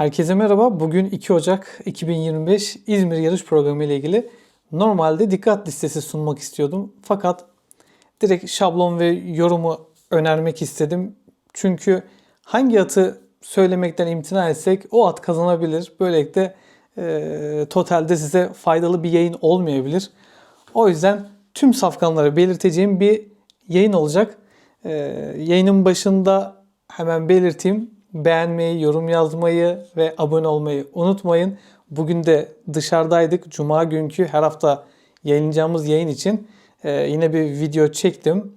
Herkese merhaba. Bugün 2 Ocak 2025 İzmir yarış programı ile ilgili normalde dikkat listesi sunmak istiyordum. Fakat direkt şablon ve yorumu önermek istedim. Çünkü hangi atı söylemekten imtina etsek o at kazanabilir. Böylelikle e, totalde size faydalı bir yayın olmayabilir. O yüzden tüm safkanları belirteceğim bir yayın olacak. E, yayının başında hemen belirteyim. Beğenmeyi, yorum yazmayı ve abone olmayı unutmayın. Bugün de dışarıdaydık. Cuma günkü her hafta yayınlayacağımız yayın için e, yine bir video çektim.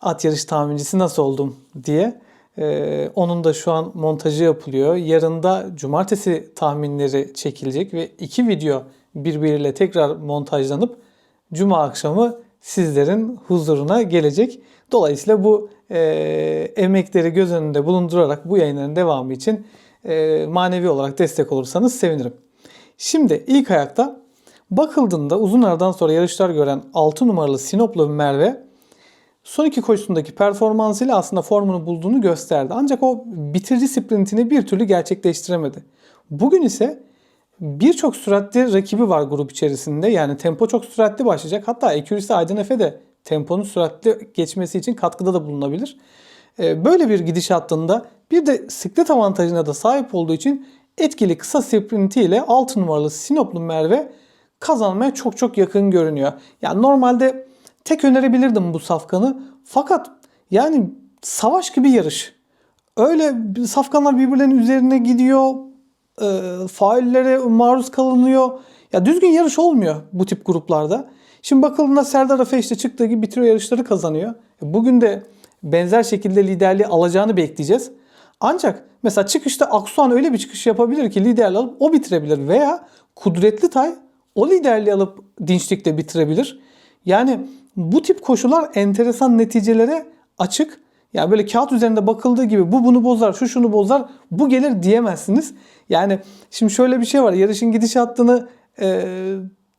At yarış tahmincisi nasıl oldum diye. E, onun da şu an montajı yapılıyor. Yarın da cumartesi tahminleri çekilecek ve iki video birbiriyle tekrar montajlanıp cuma akşamı sizlerin huzuruna gelecek. Dolayısıyla bu e, emekleri göz önünde bulundurarak bu yayınların devamı için e, manevi olarak destek olursanız sevinirim. Şimdi ilk ayakta bakıldığında uzun aradan sonra yarışlar gören 6 numaralı Sinoplu Merve son iki koşusundaki performansıyla aslında formunu bulduğunu gösterdi. Ancak o bitirici sprintini bir türlü gerçekleştiremedi. Bugün ise birçok süratli rakibi var grup içerisinde. Yani tempo çok süratli başlayacak. Hatta Ekürisi Aydın Efe de temponun süratli geçmesi için katkıda da bulunabilir. Ee, Böyle bir gidiş hattında bir de siklet avantajına da sahip olduğu için etkili kısa sprintiyle 6 numaralı Sinoplu Merve kazanmaya çok çok yakın görünüyor. Yani normalde tek önerebilirdim bu safkanı. Fakat yani savaş gibi yarış. Öyle safkanlar birbirlerinin üzerine gidiyor. E, faullere maruz kalınıyor. Ya düzgün yarış olmuyor bu tip gruplarda. Şimdi bakıldığında Serdar Afe işte çıktığı gibi bitiriyor yarışları kazanıyor. E, Bugün de benzer şekilde liderliği alacağını bekleyeceğiz. Ancak mesela çıkışta Aksuhan öyle bir çıkış yapabilir ki liderliği alıp o bitirebilir veya Kudretli Tay o liderliği alıp dinçlikte bitirebilir. Yani bu tip koşular enteresan neticelere açık. Yani böyle kağıt üzerinde bakıldığı gibi bu bunu bozar, şu şunu bozar, bu gelir diyemezsiniz. Yani şimdi şöyle bir şey var. Yarışın gidişatını e,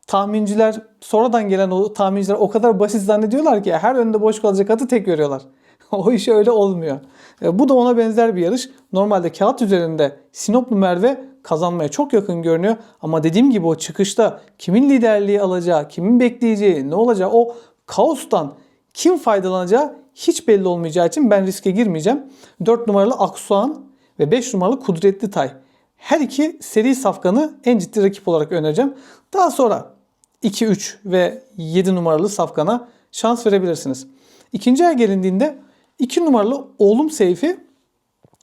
tahminciler sonradan gelen o tahminciler o kadar basit zannediyorlar ki her önünde boş kalacak atı tek görüyorlar. o iş öyle olmuyor. E, bu da ona benzer bir yarış. Normalde kağıt üzerinde Sinoplu Merve kazanmaya çok yakın görünüyor. Ama dediğim gibi o çıkışta kimin liderliği alacağı, kimin bekleyeceği, ne olacağı o kaostan kim faydalanacağı hiç belli olmayacağı için ben riske girmeyeceğim. 4 numaralı Aksuan ve 5 numaralı Kudretli Tay. Her iki seri safkanı en ciddi rakip olarak önereceğim. Daha sonra 2, 3 ve 7 numaralı safkana şans verebilirsiniz. İkinci ay gelindiğinde 2 numaralı Oğlum Seyfi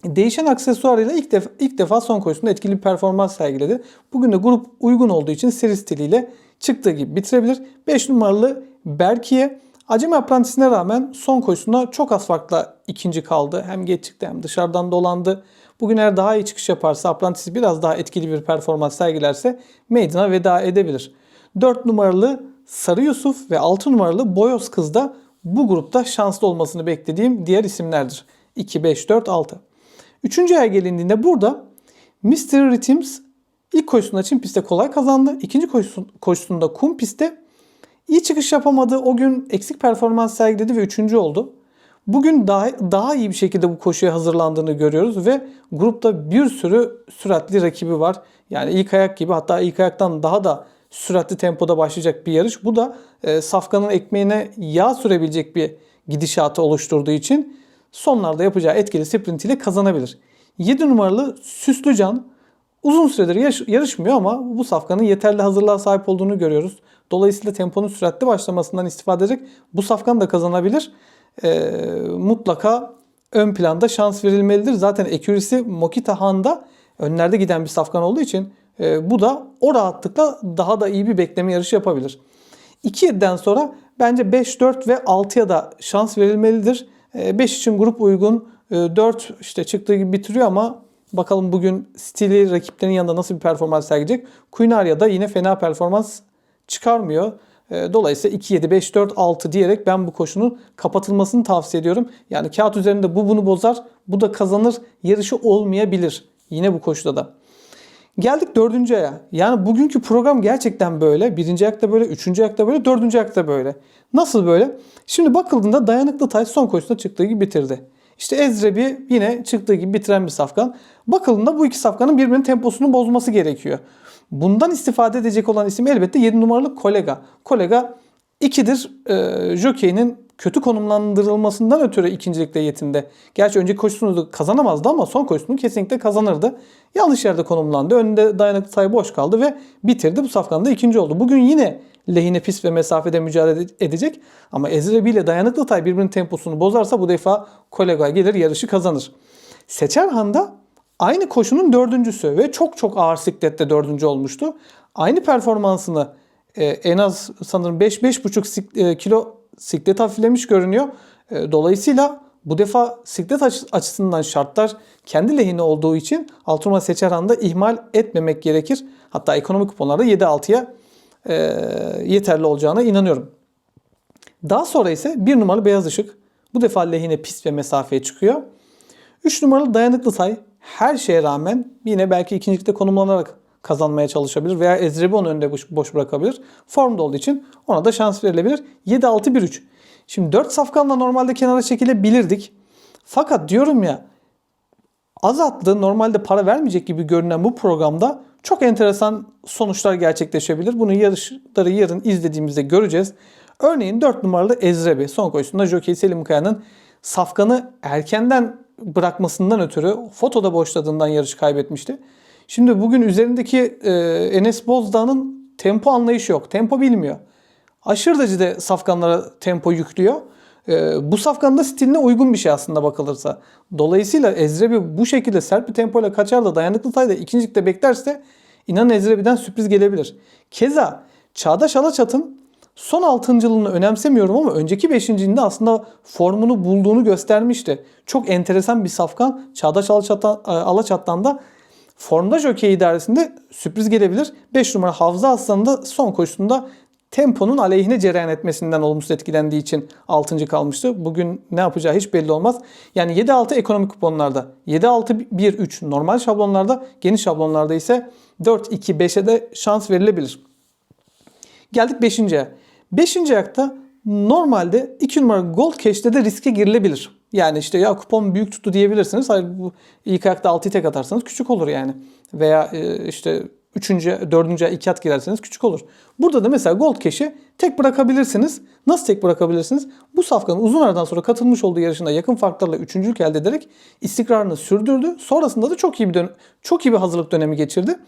değişen aksesuarıyla ilk defa, ilk defa son koşusunda etkili bir performans sergiledi. Bugün de grup uygun olduğu için seri stiliyle çıktığı gibi bitirebilir. 5 numaralı Berkiye Acemi aprantisine rağmen son koşusunda çok az farkla ikinci kaldı. Hem geç hem dışarıdan dolandı. Bugün eğer daha iyi çıkış yaparsa, aprantisi biraz daha etkili bir performans sergilerse meydana veda edebilir. 4 numaralı Sarı Yusuf ve 6 numaralı Boyoz Kız da bu grupta şanslı olmasını beklediğim diğer isimlerdir. 2, 5, 4, 6. Üçüncü aya gelindiğinde burada Mr. Rhythms ilk koşusunda Çin pistte kolay kazandı. İkinci koşusunda kum pistte iyi çıkış yapamadı. O gün eksik performans sergiledi ve üçüncü oldu. Bugün daha, daha iyi bir şekilde bu koşuya hazırlandığını görüyoruz ve grupta bir sürü süratli rakibi var. Yani ilk ayak gibi hatta ilk ayaktan daha da süratli tempoda başlayacak bir yarış. Bu da e, safkanın ekmeğine yağ sürebilecek bir gidişatı oluşturduğu için sonlarda yapacağı etkili sprint ile kazanabilir. 7 numaralı Süslücan uzun süredir yarış, yarışmıyor ama bu safkanın yeterli hazırlığa sahip olduğunu görüyoruz. Dolayısıyla temponun süratli başlamasından istifade ederek bu safkan da kazanabilir. E, mutlaka ön planda şans verilmelidir. Zaten Accuracy Mokita Han'da önlerde giden bir safkan olduğu için e, bu da o rahatlıkla daha da iyi bir bekleme yarışı yapabilir. 2-7'den sonra bence 5, 4 ve 6'ya da şans verilmelidir. 5 için grup uygun. 4 işte çıktığı gibi bitiriyor ama bakalım bugün stili rakiplerin yanında nasıl bir performans sergileyecek. Quinaria da yine fena performans çıkarmıyor. Dolayısıyla 2, 7, 5, 4, 6 diyerek ben bu koşunun kapatılmasını tavsiye ediyorum. Yani kağıt üzerinde bu bunu bozar, bu da kazanır yarışı olmayabilir. Yine bu koşuda da. Geldik dördüncü aya. Yani bugünkü program gerçekten böyle. Birinci ayakta böyle, üçüncü ayakta böyle, dördüncü ayakta böyle. Nasıl böyle? Şimdi bakıldığında dayanıklı tay son koşusunda çıktığı gibi bitirdi. İşte Ezrebi yine çıktığı gibi bitiren bir safkan. Bakıldığında bu iki safkanın birbirinin temposunu bozması gerekiyor. Bundan istifade edecek olan isim elbette 7 numaralı Kolega. Kolega ikidir e, jokeyinin kötü konumlandırılmasından ötürü ikincilikte yetindi. Gerçi önceki koşusunu kazanamazdı ama son koşusunu kesinlikle kazanırdı. Yanlış yerde konumlandı. Önünde dayanıklı sayı boş kaldı ve bitirdi. Bu safkanda ikinci oldu. Bugün yine lehine pis ve mesafede mücadele edecek. Ama Ezrebi ile dayanıklı tay birbirinin temposunu bozarsa bu defa Kolega gelir yarışı kazanır. Seçerhan'da aynı koşunun dördüncüsü ve çok çok ağır siklette dördüncü olmuştu. Aynı performansını e, en az sanırım 5-5,5 kilo siklet hafiflemiş görünüyor. E, dolayısıyla bu defa siklet aç- açısından şartlar kendi lehine olduğu için Alturma Seçerhan'da ihmal etmemek gerekir. Hatta ekonomik kuponlarda 7-6'ya e, yeterli olacağına inanıyorum. Daha sonra ise bir numaralı beyaz ışık. Bu defa lehine pist ve mesafeye çıkıyor. 3 numaralı dayanıklı say her şeye rağmen yine belki ikincilikte konumlanarak kazanmaya çalışabilir veya Ezrebi onu önde boş bırakabilir. Formda olduğu için ona da şans verilebilir. 7-6-1-3. Şimdi 4 safkanla normalde kenara çekilebilirdik. Fakat diyorum ya az atlı normalde para vermeyecek gibi görünen bu programda çok enteresan sonuçlar gerçekleşebilir. Bunu yarışları yarın izlediğimizde göreceğiz. Örneğin 4 numaralı Ezrebi son koşusunda Jockey Selim Kaya'nın safkanı erkenden bırakmasından ötürü fotoda boşladığından yarışı kaybetmişti. Şimdi bugün üzerindeki e, Enes Bozdağ'ın tempo anlayışı yok. Tempo bilmiyor. Aşırı derecede safkanlara tempo yüklüyor. E, bu safkan da stiline uygun bir şey aslında bakılırsa. Dolayısıyla Ezrebi bu şekilde sert bir tempoyla kaçar da dayanıklı tayda ikincilikte beklerse inanın Ezrebi'den sürpriz gelebilir. Keza Çağdaş Alaçat'ın son altıncılığını önemsemiyorum ama önceki beşinciliğinde aslında formunu bulduğunu göstermişti. Çok enteresan bir safkan. Çağdaş Alaçat'tan, Alaçat'tan da formda jokey idaresinde sürpriz gelebilir. 5 numara Havza Aslan'ın da son koşusunda temponun aleyhine cereyan etmesinden olumsuz etkilendiği için 6. kalmıştı. Bugün ne yapacağı hiç belli olmaz. Yani 7-6 ekonomik kuponlarda, 7-6-1-3 normal şablonlarda, geniş şablonlarda ise 4-2-5'e de şans verilebilir. Geldik 5.ye. 5. ayakta normalde 2 numara Gold Cash'te de riske girilebilir. Yani işte ya kupon büyük tuttu diyebilirsiniz. Hayır bu ilk ayakta 6'yı tek atarsanız küçük olur yani. Veya e, işte 3. 4. ay 2 at girerseniz küçük olur. Burada da mesela Gold Cash'i tek bırakabilirsiniz. Nasıl tek bırakabilirsiniz? Bu safkanın uzun aradan sonra katılmış olduğu yarışında yakın farklarla üçüncülük elde ederek istikrarını sürdürdü. Sonrasında da çok iyi bir çok iyi bir hazırlık dönemi geçirdi.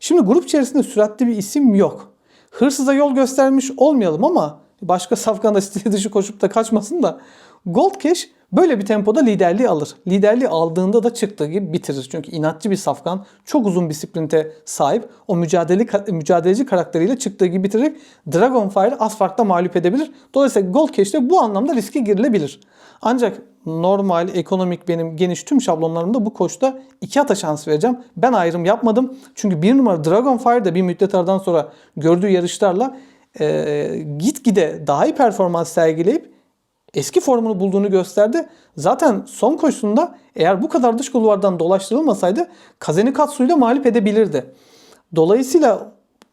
Şimdi grup içerisinde süratli bir isim yok. Hırsıza yol göstermiş olmayalım ama başka safkan da site dışı koşup da kaçmasın da Gold Cash böyle bir tempoda liderliği alır. Liderliği aldığında da çıktığı gibi bitirir. Çünkü inatçı bir safkan çok uzun bir sprinte sahip. O mücadele mücadeleci karakteriyle çıktığı gibi bitirerek Dragonfire az farkla mağlup edebilir. Dolayısıyla Gold Cash'te bu anlamda riske girilebilir. Ancak normal, ekonomik benim geniş tüm şablonlarımda bu koşta iki ata şans vereceğim. Ben ayrım yapmadım. Çünkü bir numara Dragonfire de bir müddet aradan sonra gördüğü yarışlarla e, gitgide daha iyi performans sergileyip eski formunu bulduğunu gösterdi. Zaten son koşusunda eğer bu kadar dış kulvardan dolaştırılmasaydı Kazeni Katsu'yla mağlup edebilirdi. Dolayısıyla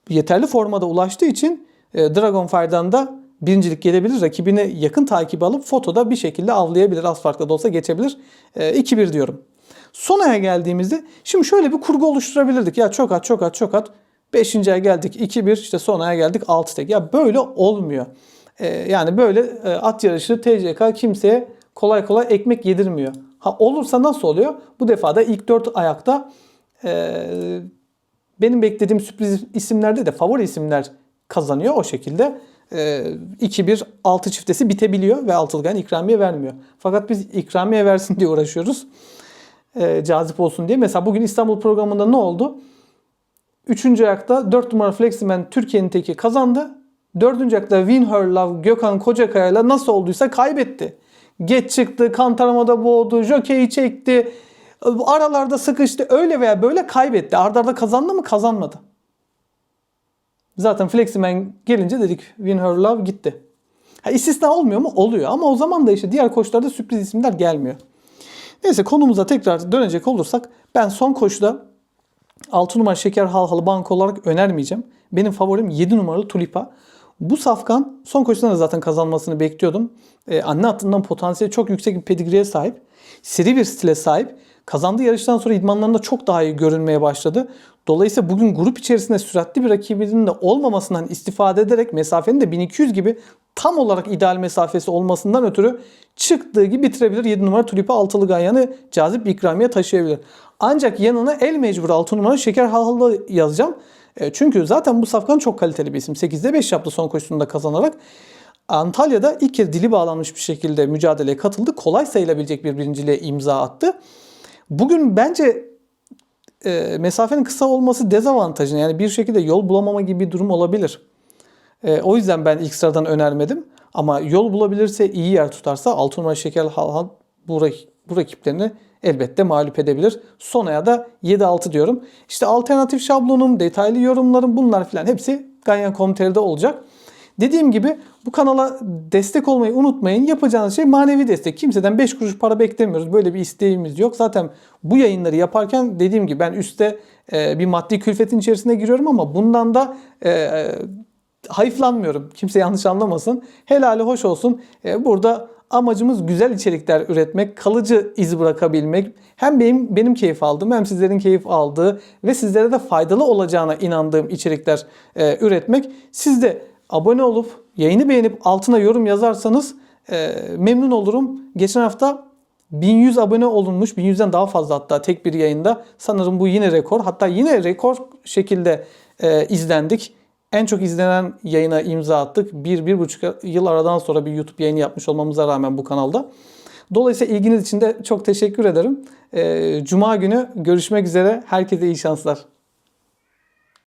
yeterli formada ulaştığı için e, Dragonfire'dan da birincilik gelebilir. Rakibini yakın takibi alıp fotoda bir şekilde avlayabilir. Az farklı da olsa geçebilir. E, 2-1 diyorum. Son aya geldiğimizde şimdi şöyle bir kurgu oluşturabilirdik. Ya çok at çok at çok at. 5. aya geldik 2-1 işte son aya geldik 6 tek. Ya böyle olmuyor. Ee, yani böyle e, at yarışı TCK kimseye kolay kolay ekmek yedirmiyor. Ha olursa nasıl oluyor? Bu defa da ilk 4 ayakta e, benim beklediğim sürpriz isimlerde de favori isimler kazanıyor. O şekilde e, 2-1 6 çiftesi bitebiliyor ve altılgan ikramiye vermiyor. Fakat biz ikramiye versin diye uğraşıyoruz. E, cazip olsun diye. Mesela bugün İstanbul programında ne oldu? Üçüncü ayakta 4 numara Fleximan Türkiye'nin teki kazandı. Dördüncü ayakta Win Her Love Gökhan Kocakaya'yla nasıl olduysa kaybetti. Geç çıktı, kantaramada boğdu, jokeyi çekti. Aralarda sıkıştı. Öyle veya böyle kaybetti. Arda arda kazandı mı? Kazanmadı. Zaten Fleximan gelince dedik Win Her Love gitti. Ha, istisna olmuyor mu? Oluyor. Ama o zaman da işte diğer koşularda sürpriz isimler gelmiyor. Neyse konumuza tekrar dönecek olursak ben son koşuda 6 numara şeker halhalı bank olarak önermeyeceğim. Benim favorim 7 numaralı Tulipa. Bu safkan son koşusunda da zaten kazanmasını bekliyordum. Ee, anne hattından potansiyeli çok yüksek bir pedigriye sahip. seri bir stile sahip. Kazandığı yarıştan sonra idmanlarında çok daha iyi görünmeye başladı. Dolayısıyla bugün grup içerisinde süratli bir rakibinin de olmamasından istifade ederek mesafenin de 1200 gibi tam olarak ideal mesafesi olmasından ötürü çıktığı gibi bitirebilir. 7 numara Tulipa altılı ganyanı cazip bir ikramiye taşıyabilir. Ancak yanına el mecbur 6 numara Şeker Halhalı yazacağım. E, Çünkü zaten bu safkan çok kaliteli bir isim. 8'de 5 yaptı son koşusunda kazanarak. Antalya'da ilk kez dili bağlanmış bir şekilde mücadeleye katıldı. Kolay sayılabilecek bir birinciliğe imza attı. Bugün bence e, mesafenin kısa olması dezavantajı. Yani bir şekilde yol bulamama gibi bir durum olabilir. E, o yüzden ben ilk sıradan önermedim. Ama yol bulabilirse, iyi yer tutarsa 6 numara Şeker Halhan bu, bu rakiplerini elbette mağlup edebilir. Sonaya da 7-6 diyorum. İşte alternatif şablonum, detaylı yorumlarım bunlar filan hepsi Ganyan.com.tr'de olacak. Dediğim gibi bu kanala destek olmayı unutmayın. Yapacağınız şey manevi destek. Kimseden 5 kuruş para beklemiyoruz. Böyle bir isteğimiz yok. Zaten bu yayınları yaparken dediğim gibi ben üstte e, bir maddi külfetin içerisine giriyorum ama bundan da e, hayıflanmıyorum. Kimse yanlış anlamasın. Helali hoş olsun. E, burada amacımız güzel içerikler üretmek, kalıcı iz bırakabilmek. Hem benim benim keyif aldığım hem sizlerin keyif aldığı ve sizlere de faydalı olacağına inandığım içerikler e, üretmek. Siz de abone olup yayını beğenip altına yorum yazarsanız e, memnun olurum. Geçen hafta 1100 abone olunmuş. 1100'den daha fazla hatta tek bir yayında. Sanırım bu yine rekor. Hatta yine rekor şekilde e, izlendik. En çok izlenen yayına imza attık. Bir, bir buçuk yıl aradan sonra bir YouTube yayını yapmış olmamıza rağmen bu kanalda. Dolayısıyla ilginiz için de çok teşekkür ederim. E, Cuma günü görüşmek üzere. Herkese iyi şanslar.